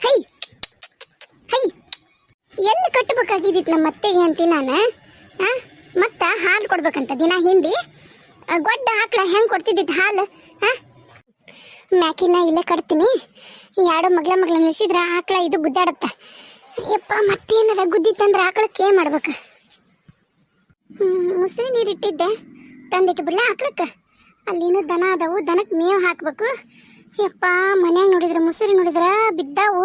High. High. ಎಲ್ಲಿ ಕಟ್ಟಬೇಕಾಗಿದ್ದಿತ್ತು ನಮ್ಮ ಅತ್ತೆಗೆ ಅಂತೀನಿ ನಾನು? ಹಾಂ ಮತ್ತೆ ಹಾಲು ಕೊಡ್ಬೇಕಂತ ದಿನ ಹಿಂಡಿ? ಗೊಡ್ಡ ಆಕಳ ಹೆಂಗೆ ಕೊಡ್ತಿದ್ದಿತ್ತು ಹಾಲು? ಹಾಂ ಮ್ಯಾಕಿನ ಇಲ್ಲೇ ಕಟ್ತೀನಿ. ಎರಡು ಮಗ್ಲ ಮಗ್ಲ ನಿಲ್ಸಿದ್ರ ಆಕಳ ಇದು ಗುದ್ದಾಡತ್ತ. ಯಪ್ಪ ಮತ್ತೇನದ ಗುದ್ದಿತ್ತಂದ್ರೆ ಆಕಳಕ್ಕೆ ಏನು ಮಾಡ್ಬೇಕು? ನೀರು ಇಟ್ಟಿದ್ದೆ ತಂದಿಟ್ಟು ಬಿಡ್ಲ ಆಕಳಕ್ಕೆ? ಅಲ್ಲಿನೂ ದನ ಅದಾವು ದನಕ್ಕೆ ಮೇವು ಹಾಕ್ಬೇಕು. ಯಪ್ಪ ಮನ್ಯಾಗ ನೋಡಿದ್ರ ಮುಸುರಿ ನೋಡಿದ್ರ ಬಿದ್ದಾವು.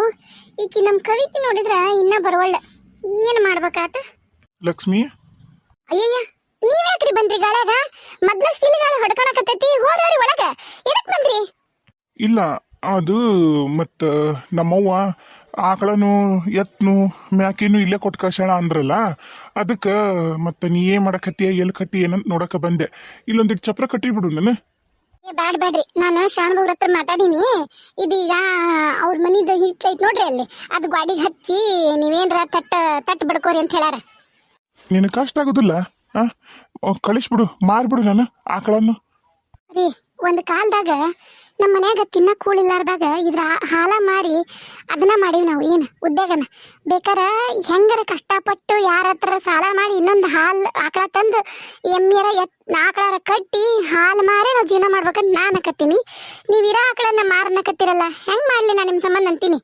ಈಕಿ ನಮ್ಮ ಕವಿತಿ ನೋಡಿದ್ರ ಇನ್ನ ಬರವಳ್ಳ. ಏನು ಮಾಡ್ಬೇಕಾತ? ಲಕ್ಷ್ಮಿ? ಅಯ್ಯಯ್ಯ ನೀವ್ ಯಾಕ್ರಿ ಬಂದ್ರಿ ಗಾಳ್ಯಾಗ? ಮೊದ್ಲ ಸಿಲಿಗಾಳ ಹೊಡ್ಕೊಳಕತ್ತೈತಿ ಹೋರಿ ಒಳಗ. ಎದಕ್ ಬಂದ್ರಿ? ಇಲ್ಲ ಅದು ಮತ್ತ ನಮ್ಮವ್ವ ಆಕಳನು ಎತ್ನು ಮ್ಯಾಕಿನು ಇಲ್ಲೇ ಕೊಟ್ಟು ಕಳ್ಸ್ಯಾಳ ಅಂದ್ರಲ್ಲ ಅದಕ್ಕೆ ಮತ್ತೆ ನೀ ಏನ್ ಮಾಡಕತ್ತೀಯ ಎಲ್ಲಿ ಕಟ್ಟಿ ಏನಂತ ನೋಡಕ್ಕೆ ಬಂದೆ. ಇಲ್ಲೊಂದಿಟ್ಟು ಚಪ್ರ ಕಟ್ಟಿಬಿಡು ನಾನು. ಏ ಬ್ಯಾಡ್ ಬ್ಯಾಡ್ರಿ. ನಾನು ಶಾನುಭೋಗ್ರ ಹತ್ರ ಮಾತಾಡೀನಿ. ಇದೀಗ ಅವ್ರ ಮನಿದ ಹಿಟ್ಲೈತ್ ನೋಡ್ರಿ ಅಲ್ಲಿ. ಅದು ಗಾಡಿಗೆ ಹಚ್ಚಿ ನೀವೇನ್ರ ತಟ್ಟ ತಟ್ಟು ಬಡ್ಕೋರಿ ಅಂತ ಹೇಳಾರ. ನಿನಗೆ ಕಷ್ಟ ಆಗೋದಿಲ್ಲ ಕಳಿಸ್ಬಿಡು ಮಾರ್ಬಿಡು ನಾನು ಆಕಳನ್ನು ರೀ ಒಂದು ಕಾಲದಾಗ ನಮ್ಮ ಮನ್ಯಾಗ ತಿನ್ನಕ್ ಕೂಳಿಲ್ಲಾರ್ದಾಗ ಇದ್ರ ಹಾಲ ಮಾರಿ ಅದನ್ನ ಮಾಡೀವಿ ನಾವು ಏನು ಉದ್ಯೋಗನ. ಬೇಕಾರ ಹೆಂಗಾರ ಕಷ್ಟಪಟ್ಟು ಯಾರ ಹತ್ರ ಸಾಲ ಮಾಡಿ ಇನ್ನೊಂದು ಹಾಲು ಆಕಳ ತಂದು ಎಮ್ಮಿಯರ ಎತ್ ಆಕಳಾರ ಕಟ್ಟಿ ಹಾಲು ಮಾರಿ ನಾವು ಜೀವನ ಮಾಡ್ಬೇಕಂತ ನಾನು ಅಕತ್ತೀನಿ ನೀವು ಇರೋ ಆಕಳನ್ನ ಮಾರನಕತ್ತೀರಲ್ಲ, ಹೆಂಗ್ ಮಾಡ್ಲಿ ನಾನು ನಿಮ್ಮ ಸಂಬಂಧ ಅಂತೀನಿ?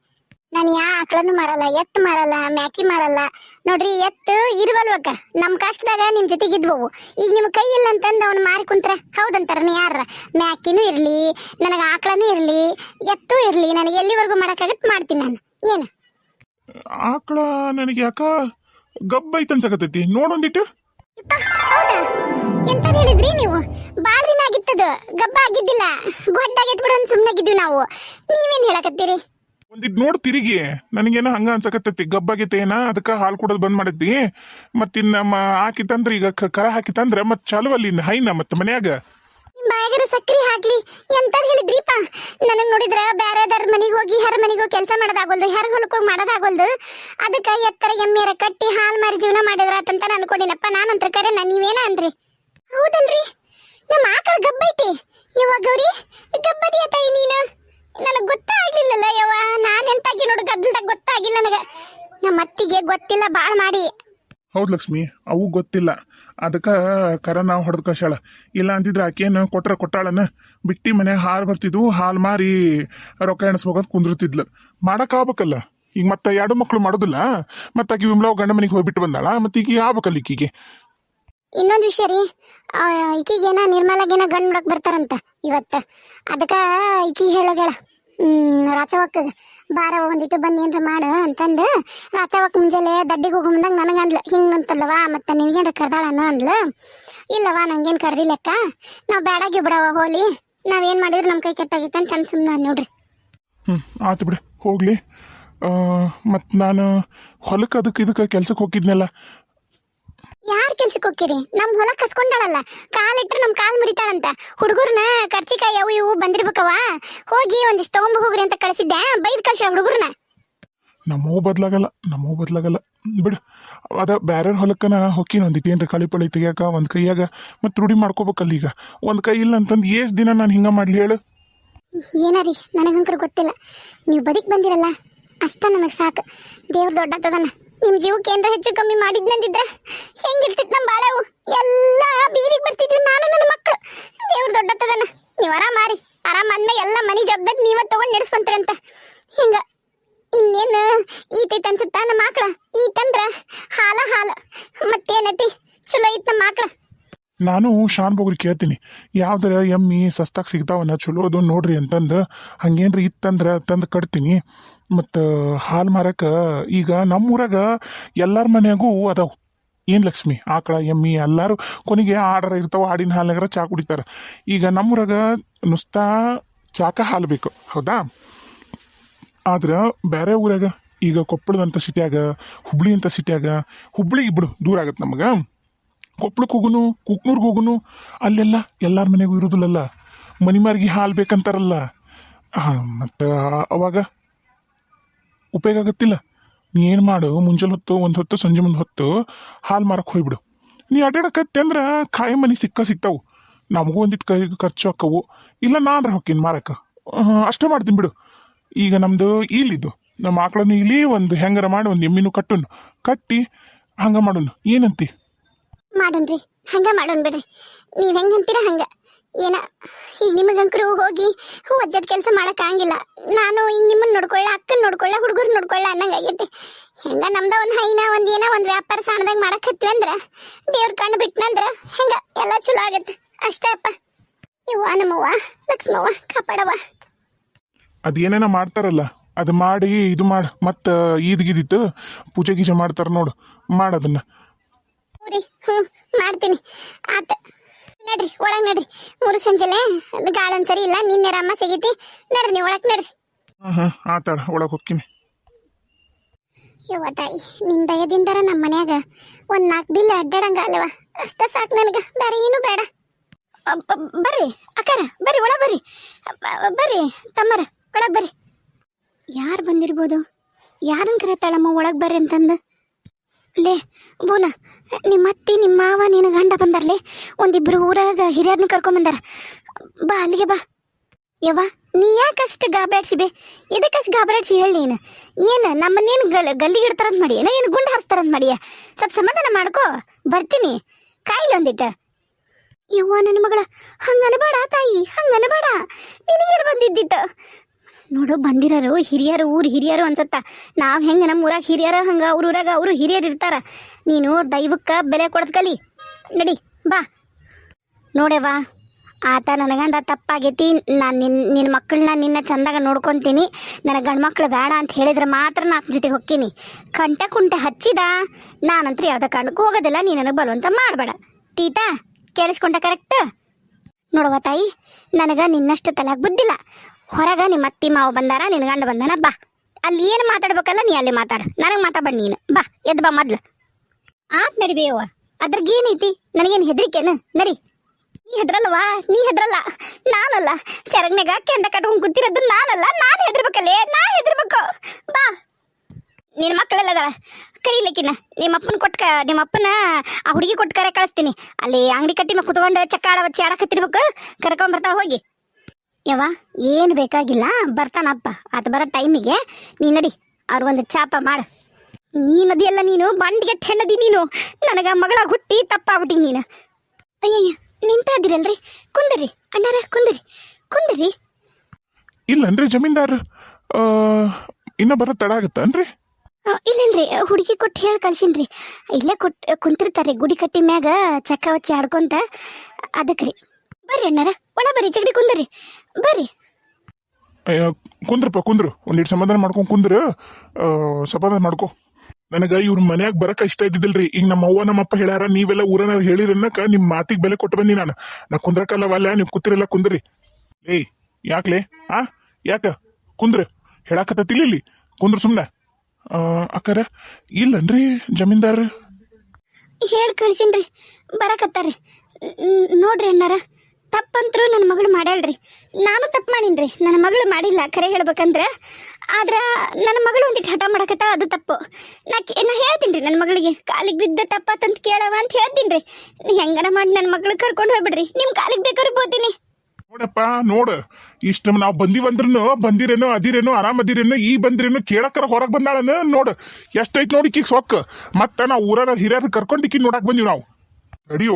ನಾನು ಯಾ ಆಕಳನ್ನು ಮಾರಲ್ಲ ಎತ್ತು ಮಾರಲ್ಲ ಮ್ಯಾಕಿ ಮಾರಲ್ಲ. ನೋಡ್ರಿ ಎತ್ತು ಇರುವಲ್ವಕ್ಕ. ನಮ್ಮ ಕಷ್ಟದಾಗ ನಿಮ್ಮ ಜೊತೆಗೆ ಇದ್ವವು. ಈಗ ನಿಮ್ಮ ಕೈ ಇಲ್ಲ ಅಂತಂದು ಅವ್ನು ಮಾರಿ ಕುಂತ್ರ ಹೌದಂತಾರ ಯಾರ ಮ್ಯಾಕಿನೂ ಇರಲಿ ನನಗೆ ಆಕಳನೂ ಇರಲಿ ಎತ್ತು ಇರಲಿ ನನಗೆ ಎಲ್ಲಿವರೆಗೂ ಮಾಡೋಕ್ಕಾಗತ್ತೆ ಮಾಡ್ತೀನಿ ನಾನು. ಏನು? ಆಕಳ ನನಗೆ ಯಾಕ ಗಬ್ಬ ಐತೆ ಅನ್ಸಕತ್ತೈತಿ ನೋಡೊಂದಿಟ್ಟು ಹೌದಾ? ಎಂತದ್ ಹೇಳಿದ್ರಿ ನೀವು? ಬಾಳ ದಿನ ಆಗಿತ್ತದ ಗಬ್ಬ ಆಗಿದ್ದಿಲ್ಲ. ಬಿಡು ಸುಮ್ಮನೆ ಸುಮ್ಮನಾಗಿದ್ವಿ ನಾವು. ನೀವೇನ್ ಹೇಳಕತ್ತೀರಿ? ಒಂದಿಟ್ಟು ನೋಡ್ ತಿರುಗಿ. ನನಗೇನೋ ಹಂಗ ಅನ್ಸಕತ್ತೈತಿ. ಗಬ್ಬಾಗಿತ್ತೇನ? ಏನ ಅದಕ್ಕೆ ಹಾಲು ಕುಡೋದು ಬಂದ್ ಮಾಡೈತಿ ನಮ್ಮ ಹಾಕಿತ್ತಂದ್ರೆ ಈಗ ಕರ ಹಾಕಿತಂದ್ರೆ ಮತ್ತೆ ಚಾಲು ಅಲ್ಲಿ ಹೈನ ಮತ್ತೆ ಮನ್ಯಾಗ. ಬಾಯಾಗರ ಸಕ್ರಿ ಹಾಕ್ಲಿ. ಎಂತದ್ ಹೇಳಿದ್ರಿಪ್ಪ? ನನಗ್ ನೋಡಿದ್ರ ಬ್ಯಾರೆದರ ಮನೆಗೆ ಹೋಗಿ ಹರ ಮನಿಗ್ ಹೋಗಿ ಕೆಲಸ ಮಾಡೋದಾಗೋಲ್ದು ಹರ ಹೊಲಕ್ ಹೋಗಿ ಮಾಡೋದಾಗೋಲ್ದು. ಅದಕ್ಕೆ ಎತ್ತರ ಎಮ್ಮೆರ ಕಟ್ಟಿ ಹಾಲ್ ಮಾರಿ ಜೀವನ ಮಾಡಿದ್ರಾತಂತ ನಾನು ಅನ್ಕೊಂಡಿನಪ್ಪ. ನಾನಂತ್ರ ಕರೆ, ನಾನು ನೀವೇನ ಅಂದ್ರಿ? ಹೌದಲ್ರಿ? ನಮ್ಮ ಆಕಳ ಗಬ್ಬೈತಿ. ಇವಾಗ ಗೌರಿ, ಗಬ್ಬದಿಯ ತಾಯಿ ನೀನು. ನನಗ್ ಗೊತ್ತಾಗ್ಲಿಲ್ಲಲ್ಲ ಯವ್ವ. ನಾನು ಎಂತಾಗಿ ನೋಡು, ಗದ್ದಲ್ದಾಗ ಗೊತ್ತಾಗಿಲ್ಲ ನನಗೆ. ನಮ್ಮ ಅತ್ತಿಗೆ ಗೊತ್ತಿಲ್ಲ ಭಾಳ ಮಾಡಿ. ಹೌದು ಲಕ್ಷ್ಮಿ, ಅವು ಗೊತ್ತಿಲ್ಲ. ಅದಕ್ಕೆ ಕರ ನಾವು ಹೊಡೆದು ಇಲ್ಲ ಅಂತಿದ್ರೆ ಆಕೇನು ಕೊಟ್ರ ಕೊಟ್ಟಾಳನ. ಬಿಟ್ಟಿ ಮನೆ ಹಾಲು ಬರ್ತಿದ್ವು, ಹಾಲು ಮಾರಿ ರೊಕ್ಕ ಎಣಿಸ್ಬೇಕಂತ ಕುಂದಿರ್ತಿದ್ಲು. ಮಾಡೋಕ್ಕಾಗಬೇಕಲ್ಲ ಈಗ ಮತ್ತೆ ಎರಡು ಮಕ್ಕಳು ಮಾಡೋದಿಲ್ಲ. ಮತ್ತೆ ಆಕಿ ವಿಮ್ಲಾವ್ ಗಂಡ ಮನೆಗೆ ಹೋಗ್ಬಿಟ್ಟು ಬಂದಾಳ, ಮತ್ತೆ ಈಗ ಆಗ್ಬೇಕಲ್ಲ ಈಕಿಗೆ. ಇನ್ನೊಂದು ವಿಷಯ ರೀ ಈಕಿಗೇನ ನಿರ್ಮಲಾಗೇನ ಗಂಡು ನೋಡಕ್ ಬರ್ತಾರಂತ ಇವತ್ತ. ಅದಕ್ಕ ಈಕಿ ಹೇಳೋಗಳ ರಾಚವಕ್ಕ ಬಾರ ಒಂದಿಟ್ಟು ಬಂದು ಏನ್ರ ಮಾಡು ಅಂತಂದು ರಾಚವಕ್ಕ ಮುಂಜಾನೆ ದಡ್ಡಿಗೆ ಹೋಗೋ ಅಂದ್ಲ, ಹಿಂಗೆ ಅಂತಲ್ಲವ ಮತ್ತೆ ನಿನ್ಗೇನ್ರ ಕರ್ದಾಳನ ಅಂದ್ಲ. ಇಲ್ಲವಾ ನಂಗೇನು ಕರ್ದಿಲ್ಲಕ್ಕ, ನಾವು ಬೇಡಾಗಿ ಬಿಡವ ಹೋಲಿ ನಾವೇನು ಮಾಡಿದ್ರು ನಮ್ಮ ಕೈ ಕೆಟ್ಟಾಗಿತ್ತು ಅಂತ ಅಂದ್ ಸುಮ್ಮನೆ ನೋಡ್ರಿ. ಹ್ಞೂ ಆಯ್ತು ಬಿಡು, ಹೋಗ್ಲಿ. ಮತ್ತು ನಾನು ಹೊಲಕ್ಕೆ ಅದಕ್ಕೆ ಇದಕ್ಕೆ ಕೆಲ್ಸಕ್ಕೆ ಹೋಗಿದ್ನಲ್ಲ ಯಾರ್ ಕೆಲ್ಸಕ್ಕೆ ಹೋಗ್ತೀರಿ? ನಮ್ ಹೊಲ ಕಸ್ಕೊಂಡಾಳಲ್ಲ. ಕಾಲಿಟ್ರೆ ನಮ್ ಕಾಲ್ ಮುರಿತಾಳಂತ. ಹುಡುಗರ್ನ ಕರ್ಚಿಕಾಯಿ ಅವು ಇವು ಬಂದಿರ್ಬೇಕವ ಹೋಗಿ ಒಂದಿಷ್ಟು ತಗೊಂಬ ಹೋಗ್ರಿ ಅಂತ ಕಳಿಸಿದ್ದೆ. ಬೈದ್ ಕಳ್ಸ ಹುಡುಗರ್ನ. ನಮ್ಮವು ಬದ್ಲಾಗಲ್ಲ ನಮ್ಮವು ಬದ್ಲಾಗಲ್ಲ. ಬಿಡು. ಅದ ಬ್ಯಾರೆ ಹೊಲಕ್ಕನ ಹೊಕ್ಕಿನ ಒಂದಿಟ್ಟು ಏನ್ರ ಕಳಿ ಪಳಿ ತೆಗಿಯಾಕ ಒಂದು ಕೈಯಾಗ. ಮತ್ತೆ ರೂಢಿ ಮಾಡ್ಕೋಬೇಕಲ್ಲ ಈಗ. ಒಂದು ಕೈ ಇಲ್ಲ ಅಂತಂದು ಏಸ್ ದಿನ ನಾನು ಹಿಂಗೆ ಮಾಡ್ಲಿ ಹೇಳು? ಏನಾರಿ? ನನಗಂಕರ್ ಗೊತ್ತಿಲ್ಲ. ನೀವು ಬದುಕ್ ಬಂದಿರಲ್ಲ ಅಷ್ಟ ನನಗೆ ಸಾಕು. ದೇವ್ರ ದೊಡ್ಡತದನ. ನಿಮ್ ಜೀವಕ್ಕೆ ಏನ್ರ ಹೆಚ್ಚು ಕಮ್ಮಿ ಮಾಡಿದ್ನಂದಿದ್ರ? ಹೆಂಗಿರ್ತಿತ್ ನಮ್ಮ ಬಾಳೆವು? ಎಲ್ಲ ಬೀದಿಗೆ ಬರ್ತಿದ್ವಿ ನಾನು ನನ್ನ ಮಕ್ಕಳು ದೇವ್ರ ದೊಡ್ಡತ್ತದನ್ನ ನೀವು ಆರಾಮ ಮಾರಿ ಆರಾಮ ಅಂದ್ಮೇಲೆ ಎಲ್ಲ ಮನಿ ನೀವೇ ನೀವ ತಗೊಂಡ್ ನಡೆಸ್ಕೊಂತೀರಂತ. ಹಿಂಗ ಇನ್ನೇನು ಈತೈತೆ ಅನ್ಸುತ್ತ ನಮ್ಮ ಆಕಳ? ಈತಂದ್ರ ಹಾಲ ಹಾಲ. ಮತ್ತೇನೈತಿ? ಚಲೋ ಐತ್ ನಮ್ಮ ಮಕ್ಕಳು ನಾನು ಶಾನ್ ಬೋಗ್ರಿ ಕೇಳ್ತೀನಿ. ಯಾವ್ದಾರ ಎಮ್ಮಿ ಸಸ್ತಾಗಿ ಚಲೋ ಅದು ನೋಡ್ರಿ ಅಂತಂದು. ಹಂಗೇನ್ರಿ ಇತ್ತಂದ್ರೆ ತಂದು ಕಟ್ತೀನಿ. ಮತ್ತು ಹಾಲು ಮಾರಕ ಈಗ ನಮ್ಮೂರಾಗ ಎಲ್ಲರ ಮನೆಯಾಗೂ ಅದಾವು. ಏನು ಲಕ್ಷ್ಮಿ? ಆಕಳ ಎಮ್ಮಿ, ಎಲ್ಲರೂ ಕೊನೆಗೆ ಆರ್ಡರ್ ಇರ್ತಾವೆ ಆಡಿನ ಹಾಲಿನಾಗ ಚಾ ಕುಡಿತಾರೆ. ಈಗ ನಮ್ಮೂರಾಗ ನುಸ್ತಾ ಚಾಕ ಹಾಲು ಬೇಕು ಹೌದಾ? ಆದ್ರೆ ಬೇರೆ ಊರಾಗ ಈಗ ಕೊಪ್ಪಳದಂತ ಸಿಟಿಯಾಗ, ಹುಬ್ಳಿ ಅಂತ ಸಿಟಿಯಾಗ, ಹುಬ್ಳಿ ಇಬ್ಳು ದೂರ ಆಗತ್ತೆ ನಮಗ. ಕೊಪ್ಪಳಕ್ಕೆ ಹೋಗುನು, ಕುಕ್ನೂರ್ಗೆ ಹೋಗುನು, ಅಲ್ಲೆಲ್ಲ ಎಲ್ಲಾರ ಮನೆಗೂ ಇರೋದಿಲ್ಲಲ್ಲ. ಮನಿ ಮಾರ್ಗಿ ಹಾಲು ಬೇಕಂತಾರಲ್ಲ. ಹಾಂ, ಮತ್ತು ಅವಾಗ ಉಪಯೋಗ ಆಗತ್ತಿಲ್ಲ. ನೀ ಏನು ಮಾಡು, ಮುಂಜಾನೆ ಹೊತ್ತು, ಒಂದು ಹೊತ್ತು, ಸಂಜೆ ಮುಂದೆ ಹೊತ್ತು, ಹಾಲು ಮಾರಕ್ಕೆ ಹೋಗ್ಬಿಡು. ನೀ ಅಡ್ಡಾಡಕತ್ತೆ ಅಂದ್ರೆ ಕಾಯಿ ಮನೆ ಸಿಕ್ಕ ಸಿಗ್ತಾವು ನಮಗೂ ಒಂದಿಟ್ಟು ಕೈ ಖರ್ಚು ಹಾಕವು ಇಲ್ಲ ನಾನು ಹೊಕ್ಕೀನಿ ಮಾರಕ್ಕೆ ಅಷ್ಟೇ ಮಾಡ್ತೀನಿ ಬಿಡು. ಈಗ ನಮ್ಮದು ಇಲ್ಲಿದ್ದು. ನಮ್ಮ ಆಕಳನ್ನು ಇಲ್ಲಿ ಒಂದು ಹೆಂಗರ ಮಾಡಿ ಒಂದು ಎಮ್ಮಿನೂ ಕಟ್ಟುನು. ಕಟ್ಟಿ ಹಂಗೆ ಮಾಡೋನು. ಏನಂತಿ? ಮಾಡೋಣ್ರಿ ಹಂಗೆ ಮಾಡೋಣ ಬಿಡ್ರಿ ನೀವು ಹೆಂಗೆ ಅಂತೀರ ಹಂಗ. ಏನ ಈಗ ನಿಮಗಂಕರು ಹೋಗಿ ಒಜ್ಜದ ಕೆಲಸ ಮಾಡಕ್ ಆಗಂಗಿಲ್ಲ. ನಾನು ಈಗ ನಿಮ್ಮನ್ನ ನೋಡ್ಕೊಳ್ಳ ಅಕ್ಕನ ನೋಡ್ಕೊಳ್ಳ ಹುಡುಗರು ನೋಡ್ಕೊಳ್ಳ ಅನ್ನಂಗ ಆಗೈತಿ. ಹೆಂಗ ನಮ್ದ ಒಂದ್ ಹೈನ ಒಂದ್ ಏನ ಒಂದ್ ವ್ಯಾಪಾರ ಸಣ್ಣದಾಗ ಮಾಡಕ್ ಅಂದ್ರೆ ಅಂದ್ರ ದೇವ್ರ ಕಣ್ಣು ಬಿಟ್ನಂದ್ರ ಹೆಂಗ ಎಲ್ಲ ಚಲೋ ಆಗತ್ತೆ ಅಷ್ಟೇ ಅಪ್ಪ. ಇವ್ವ ನಮ್ಮವ್ವ ಲಕ್ಷ್ಮವ್ವ ಕಾಪಾಡವ್ವ. ಅದೇನೇನ ಮಾಡ್ತಾರಲ್ಲ ಅದು ಮಾಡಿ ಇದು ಮಾಡು ಮತ್ತು ಈದ್ಗಿದಿತ್ತು ಪೂಜೆ ಗೀಜೆ ಮಾಡ್ತಾರ ನೋಡು ಮಾಡೋದನ್ನ ಹ್ಞೂ ಹ್ಞೂ ಮಾಡ್ತೀನಿ. ಆತ ನಡ್ರಿ ಒಳಗ್ ನಡ್ರಿ. ಮೂರು ಸಂಜೆಲೆ ಅದು ಗಾಳ ಒಂದ್ ಸರಿ ಇಲ್ಲ ನಿನ್ನೆ ರಮ್ಮ ಸಿಗೈತಿ. ನಡ್ರಿ ನೀವು ಒಳಗ್ ನಡ್ರಿ. ಹಾಂ ಹಾಂ ಆತಾಳ ಒಳಗೆ ಹೋಗ್ತೀನಿ. ಯವ್ವ ತಾಯಿ ನಿನ್ ದಯದಿಂದರ ನಮ್ಮ ಮನ್ಯಾಗ ಒಂದ್ ನಾಲ್ಕು ಬಿಲ್ ಅಡ್ಡಾಡಂಗ ಅಲ್ಲವ ಅಷ್ಟ ಸಾಕು ನನಗ ಬೇರೆ ಏನು ಬೇಡ. ಬರ್ರಿ ಅಕ್ಕಾರ ಬರ್ರಿ ಒಳ ಬರ್ರಿ. ಬರ್ರಿ ತಮ್ಮರ ಒಳಗ್ ಬರ್ರಿ. ಯಾರು ಬಂದಿರ್ಬೋದು? ಯಾರನ್ನ ಕರೆತಾಳಮ್ಮ ಒಳಗ್ ಬರ್ರಿ ಅಂತಂದು? ಲೇ, ಬೋನ ನಿಮ್ಮ ಅತ್ತಿ ನಿಮ್ಮ ಮಾವ ನಿನ್ನ ಗಂಡ ಬಂದಾರ್ಲೆ? ಒಂದಿಬ್ರು ಊರಾಗ ಹಿರಿಯರ್ನ ಕರ್ಕೊಂಬಂದಾರ. ಬಾ, ಅಲ್ಲಿಗೆ ಬಾ. ಯವ್ವ, ನೀ ಯಾಕಷ್ಟು ಗಾಬರಾಡ್ಸಿಬೆ ಇದಕ್ಕಷ್ಟು ಗಾಬರಾಡ್ಸಿ ಹೇಳಿ ನೀನು? ಏನು ನಮ್ಮನ್ನೇನು ಗಲ್ ಗಲ್ಲಿಗಿಡ್ತಾರಂತ ಮಾಡಿ ಏನೋ, ಏನು ಗುಂಡು ಹಾರಿಸ್ತಾರಂತ ಮಾಡಿಯ? ಸ್ವಲ್ಪ ಸಮಾಧಾನ ಮಾಡ್ಕೋ, ಬರ್ತೀನಿ. ಕಾಯಿಲೆ ಒಂದಿಟ್ಟ. ಯವ್ವ, ನನ್ನ ಮಗಳ, ಹಂಗನಬೇಡ ತಾಯಿ, ಹಂಗನಬೇಡ. ನಿನಗೇನು ಬಂದಿದ್ದಿತ್ತು? ನೋಡು, ಬಂದಿರೋರು ಹಿರಿಯರು, ಊರು ಹಿರಿಯರು ಅನ್ಸತ್ತ. ನಾವು ಹೆಂಗೆ ನಮ್ಮ ಊರಾಗ ಹಿರಿಯರ ಹಂಗೆ ಅವ್ರ ಊರಾಗ ಅವರು ಹಿರಿಯರು ಇರ್ತಾರ. ನೀನು ದೈವಕ್ಕೆ ಬೆಲೆ ಕೊಡೋದು ಕಲಿ. ನಡಿ, ಬಾ. ನೋಡೆವಾ ಆತ ನನಗಂಡ ಗಂಡ ತಪ್ಪಾಗೈತಿ. ನಾನು ನಿನ್ನ ನಿನ್ನ ಮಕ್ಕಳನ್ನ ನಿನ್ನ ಚಂದಾಗ ನೋಡ್ಕೊತೀನಿ. ನನಗೆ ಗಂಡು ಮಕ್ಕಳು ಬೇಡ ಅಂತ ಹೇಳಿದ್ರೆ ಮಾತ್ರ ನಾನು ಜೊತೆಗೆ ಹೋಗ್ತೀನಿ. ಕಂಟ ಕುಂಟೆ ಹಚ್ಚಿದ. ನಾನಂತೂ ಯಾವುದೇ ಕಾರಣಕ್ಕೂ ಹೋಗೋದಿಲ್ಲ. ನೀನು ನನಗೆ ಬಲವಂತ ಮಾಡಬೇಡ. ತೀತಾ ಕೇಳಿಸ್ಕೊಂಡ ಕರೆಕ್ಟ್ ನೋಡುವ ತಾಯಿ, ನನಗೆ ನಿನ್ನಷ್ಟು ತಲೆಗೆ ಬುದ್ಧಿಲ್ಲ. ಹೊರಗೆ ನಿಮ್ಮ ಅತ್ತಿ ಮಾವ ಬಂದಾರ, ನಿನ್ನ ಗಂಡ ಬಂದಾನ, ಬಾ. ಅಲ್ಲಿ ಏನು ಮಾತಾಡ್ಬೇಕಲ್ಲ ನೀ ಅಲ್ಲಿ ಮಾತಾಡ. ನನಗೆ ಮಾತಾಡ ನೀನು. ಬಾ, ಎದ್ ಬಾ ಮೊದ್ಲು. ಆತ್ ನಡಿಬೇಯವ್ವ ಅದ್ರಾಗ ಏನೈತಿ ನನಗೇನು ಹೆದರಿಕೆನ? ನಡಿ. ನೀ ಹೆದ್ರಲ್ವಾ? ನೀ ಹೆದ್ರಲ್ಲ. ನಾನಲ್ಲ. ಸೆರಗ್ನಾಗ ಕೆಂಡ ಕಟ್ಕೊಂಡು ಕೂತಿರೋದು ನಾನಲ್ಲ. ನಾನು ಹೆದರ್ಬೇಕಲ್ಲೇ? ನಾ ಹೆದರ್ಬೇಕು. ಬಾ. ನಿನ್ನ ಮಕ್ಕಳೆಲ್ಲ ಅದಾರ. ಕರೀಲಿಕ್ಕಿನ ನಿಮ್ಮಪ್ಪನ ಕೊಟ್ಕ ನಿಮ್ಮಪ್ಪನ ಆ ಹುಡುಗಿ ಕೊಟ್ಟು ಕರೆ ಕಳಿಸ್ತೀನಿ. ಅಲ್ಲಿ ಅಂಗಡಿ ಕಟ್ಟಿ ಮೇಲೆ ಕುತ್ಕೊಂಡು ಚಕ್ಕ ಆಡ ಹಚ್ಚಿ ಆಡಕತ್ತಿರ್ಬೇಕು ಕರ್ಕೊಂಡ್ ಹೋಗಿ. ಯವ್ವ ಏನು ಬೇಕಾಗಿಲ್ಲ ಬರ್ತಾನಪ್ಪ ಅದು ಬರೋ ಟೈಮಿಗೆ ನೀ ನಡಿ ಅವ್ರಿಗೊಂದು ಚಾಪ ಮಾಡು. ನೀನದಿಯಲ್ಲ ನೀನು ಬಂಡಿಗೆ ಹೆಣ್ಣದಿ ನೀನು. ನನಗೆ ಮಗಳ ಹುಟ್ಟಿ ತಪ್ಪಾಗ್ಬಿಟ್ಟಿ ನೀನು. ಅಯ್ಯಯ್ಯ ನಿಂತ ಇದ್ದೀರಲ್ರಿ? ಕುಂದರಿ ಅಣ್ಣಾರ ಕುಂದರಿ ಕುಂದರಿ. ಇಲ್ಲನ್ರಿ ಜಮೀನ್ದಾರ್. ಇನ್ನ ಬರೋ ತಡ ಆಗತ್ತನ್ರಿ ಆ, ಇಲ್ಲಲ್ರಿ ಹುಡುಗಿ ಕೊಟ್ಟು ಹೇಳಿ ಕಳ್ಸಿನ್ರಿ. ಇಲ್ಲೇ ಕೊಟ್ಟು ಕುಂತಿರ್ತಾರೆ ಗುಡಿ ಕಟ್ಟಿ ಮ್ಯಾಗ ಚಕ್ಕ ವಚ್ಚಿ ಆಡ್ಕೊಂತ. ಅದಕ್ರಿ. ಬರ್ರಿ ಅಣ್ಣಾರ ಒಣ ಬರ್ರಿ ಜಗಡಿ ಕುಂದ್ರಿ. ಬರ್ರಿ. ಅಯ್ಯ, ಕುಂದ್ರಪ್ಪ ಕುಂದ್ರು. ಒಂದಿಟ್ಟು ಸಮಾಧಾನ ಮಾಡ್ಕೊಂಡು ಕುಂದ್ರು. ಸಮಾಧಾನ ಮಾಡ್ಕೊ. ನನಗೆ ಇವ್ರ ಮನ್ಯಾಗ ಬರಕ ಇಷ್ಟ ಇದ್ದಿದ್ದಿಲ್ರಿ. ಈಗ ನಮ್ಮ ಅವ್ವ ನಮ್ಮಪ್ಪ ಹೇಳ್ಯಾರ ನೀವೆಲ್ಲ ಊರನ ಹೇಳಿರನ್ನಕ ನಿಮ್ಮ ಮಾತಿಗೆ ಬೆಲೆ ಕೊಟ್ಟು ಬಂದಿ ನಾನು. ನಾ ಕುಂದ್ರಕಲ್ಲವಲ್ಲ ನೀವು ಕೂತಿರಲ್ಲ ಕುಂದ್ರಿ. ಏಯ್ ಯಾಕ್ಲೆ? ಆ ಯಾಕ? ಕುಂದ್ರ. ಹೇಳಾಕತ್ತಿಲ್ಲ ಇಲ್ಲಿ. ಕುಂದ್ರ ಸುಮ್ಮನೆ ಅಕ್ಕಾರ ಇಲ್ಲನ್ರಿ ಜಮೀನ್ದಾರ. ಹೇಳಿ ಕಳ್ಸಿನ್ರಿ. ಬರಕತ್ತಾರ್ರಿ. ನೋಡ್ರಿ ಅಣ್ಣಾರ. ತಪ್ಪಂತ್ರು ನನ್ನ ಮಗಳು ಮಾಡ್ಯಾಳ್ರಿ ನಾನು ತಪ್ಪು ಮಾಡೀನ್ರಿ. ನನ್ನ ಮಗಳು ಮಾಡಿಲ್ಲ ಖರೆ ಹೇಳ್ಬೇಕಂದ್ರೆ. ಆದ್ರೆ ನನ್ನ ಮಗಳು ಒಂದಿಟ್ಟು ಹಠ ಮಾಡಕತ್ತಾಳ, ಅದು ತಪ್ಪು. ನಾ ನಾ ಹೇಳ್ತೀನಿ ನನ್ನ ಮಗಳಿಗೆ, ಕಾಲಿಗೆ ಬಿದ್ದ ತಪ್ಪಾತಂತ ಕೇಳವ ಅಂತ ಹೇಳ್ತೀನಿ ರೀ ಹೆಂಗನ ಮಾಡಿ ನನ್ನ ಮಗಳು ಕರ್ಕೊಂಡು ಹೋಗ್ಬಿಡ್ರಿ. ನಿಮ್ಮ ಕಾಲಿಗೆ ಬೇಕಾದ್ರೆ ಬೋತೀನಿ ನೋಡಪ್ಪ, ನೋಡು. ಇಷ್ಟ ನಾವು ಬಂದಿವಂದ್ರೂ ಬಂದಿರೇನೋ ಆರಾಮ್ ಆರಾಮದಿರೇನೋ, ಈ ಬಂದ್ರೇನು ಕೇಳಕ್ಕರ ಹೊರಗೆ ಬಂದಾಳನ ನೋಡು. ಎಷ್ಟೈತ್ ನೋಡಿ ಕಿಕ್ ಸೊಕ್ಕ ಮತ್ತ ನಾವು ಊರಾರ ಹಿರಿಯರ್ ಕರ್ಕೊಂಡು ಇಕ್ಕಿ ನೋಡಕ್ ಬಂದಿವಿ ನಾವು. ಅಡಿಯೋ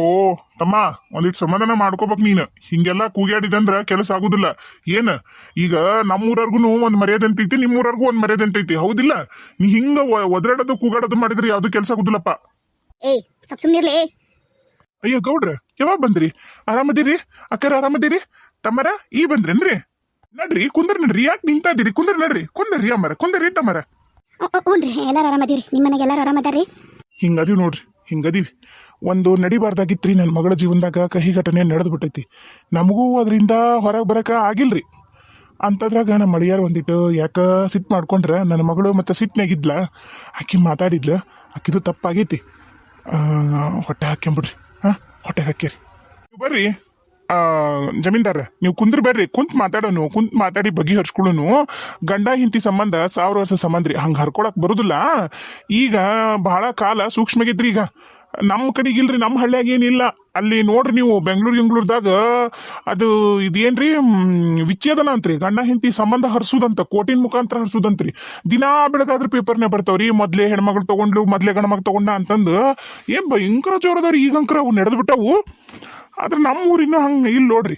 ತಮ್ಮ ಒಂದಿಟ್ಟು ಸಮಾಧಾನ ಮಾಡ್ಕೋಬೇಕು ನೀನು. ಹಿಂಗೆಲ್ಲ ಕೂಗ್ಯಾಡಿದಂದ್ರ ಕೆಲಸ ಆಗುದಿಲ್ಲ. ಏನು? ಈಗ ನಮ್ಮೂರರ್ಗು ಒಂದ್ ಮರ್ಯಾದೆ ಅಂತೈತಿ ನಿಮ್ಮೂರರ್ಗೂ ಒಂದ್ ಮರ್ಯಾದೆ ಅಂತೈತಿ. ಹೌದಿಲ್ಲ? ನೀ ಹಿಂಗ ಒದರಾಡೋದು ಕೂಗಾಡೋದು ಮಾಡಿದ್ರೆ ಯಾವ್ದು ಕೆಲಸ ಆಗುದಿಲ್ಲಪ್ಪ. ಏಯ್ ಸ್ವಲ್ಪ ಸುಮ್ಮನಿರ್ಲಿ ಅಯ್ಯೋ ಗೌಡ್ರ ಯಾವಾಗ ಬಂದ್ರಿ? ಆರಾಮದಿರಿ? ಅಕ್ಕರ ಆರಾಮದಿರಿ? ತಮ್ಮರ ಈ ಬಂದ್ರೇನ್ರಿ? ನಡ್ರಿ ಕುಂದ್ರ ನಡ್ರಿ. ಯಾಕೆ ನಿಂತ ಇದೀರಿ ಕುಂದ್ರ ನಡ್ರಿ. ಕುಂದ್ರಿ ಅಮ್ಮರ ಕುಂದ್ರಿ ತಮ್ಮರ. ಹ್ಞೂ ರೀ ಎಲ್ಲರೂ ಆರಾಮದಿರಿ. ನಿಮ್ಮ ಮನೆಗೆ ಎಲ್ಲರೂ ಆರಾಮದಾರಿ ಹಿಂಗದೀವಿ ನೋಡ್ರಿ. ಹಿಂಗದೀವಿ ಒಂದು ನಡಿಬಾರ್ದಾಗಿತ್ರಿ ನನ್ನ ಮಗಳ ಜೀವನದಾಗ ಕಹಿ ಘಟನೆ ನಡೆದು ಬಿಟ್ಟೈತಿ ನಮಗೂ ಅದರಿಂದ ಹೊರಗೆ ಬರಕ ಆಗಿಲ್ರಿ. ಅಂಥದ್ರಾಗ ನಮ್ಮ ಮಳಿಯಾರು ಒಂದಿಟ್ಟು, ಯಾಕ ಸಿಟ್ಟು ಮಾಡ್ಕೊಂಡ್ರೆ? ನನ್ನ ಮಗಳು ಮತ್ತೆ ಸಿಟ್ನಾಗಿದ್ಲ ಆಕಿ ಮಾತಾಡಿದ್ಲು? ಆಕಿದು ತಪ್ಪಾಗೈತಿ. ಹೊಟ್ಟೆ ಹಾಕ್ಯಂಬಿಡ್ರಿ. ಹಾಂ ಹೊಟ್ಟೆ ಹಾಕ್ಯಾರಿ. ನೀವು ಬರ್ರಿ. ಜಮೀನ್ದಾರ, ನೀವು ಕುಂದ್ರ ಬೇಡ್ರಿ ಕುಂತ್ ಮಾತಾಡೋನು, ಕುಂತ್ ಮಾತಾಡಿ ಬಗೆಹರಿಸ್ಕೊಳ್ಳೋನು ಗಂಡ ಹಿಂತಿ ಸಂಬಂಧ ಸಾವಿರ ವರ್ಷ ಸಂಬಂಧ ರೀ, ಹಂಗೆ ಹರ್ಕೊಳಕ್ ಬರುದಿಲ್ಲ. ಈಗ ಬಹಳ ಕಾಲ ಸೂಕ್ಷ್ಮಗಿದ್ರಿ ಈಗ. ನಮ್ಮ ಕಡೆಗಿಲ್ರಿ ನಮ್ಮ ಹಳ್ಳಿಯಾಗ ಏನಿಲ್ಲ. ಅಲ್ಲಿ ನೋಡ್ರಿ ನೀವು, ಬೆಂಗಳೂರು ಗಿಂಗ್ಳೂರ್ದಾಗ ಅದು ಇದೇನ್ರಿ ವಿಚ್ಛೇದನ ಅಂತ್ರಿ. ಗಂಡ ಹೆಂಡತಿ ಸಂಬಂಧ ಹರ್ಸುದಂತ, ಕೋಟಿನ ಮುಖಾಂತರ ಹರ್ಸುದಂತ್ರಿ. ದಿನಾ ಬೆಳಗಾದ್ರೆ ಪೇಪರ್ನೇ ಬರ್ತಾವ್ರಿ, ಮೊದ್ಲೇ ಹೆಣ್ಮಗಳು ತಗೊಂಡ್ಲು, ಮೊದ್ಲೇ ಗಂಡ ಮಗ ತಗೊಂಡ ಅಂತಂದು. ಏನ್ ಭಯಂಕರ ಜೋರದವ್ರಿ ಈಗಂಕರ ಅವು ನಡೆದು ಬಿಟ್ಟವು ಆದ್ರೆ ನಮ್ಮ ಊರಿನ ಹಂಗೆ ಇಲ್ಲಿ ನೋಡ್ರಿ.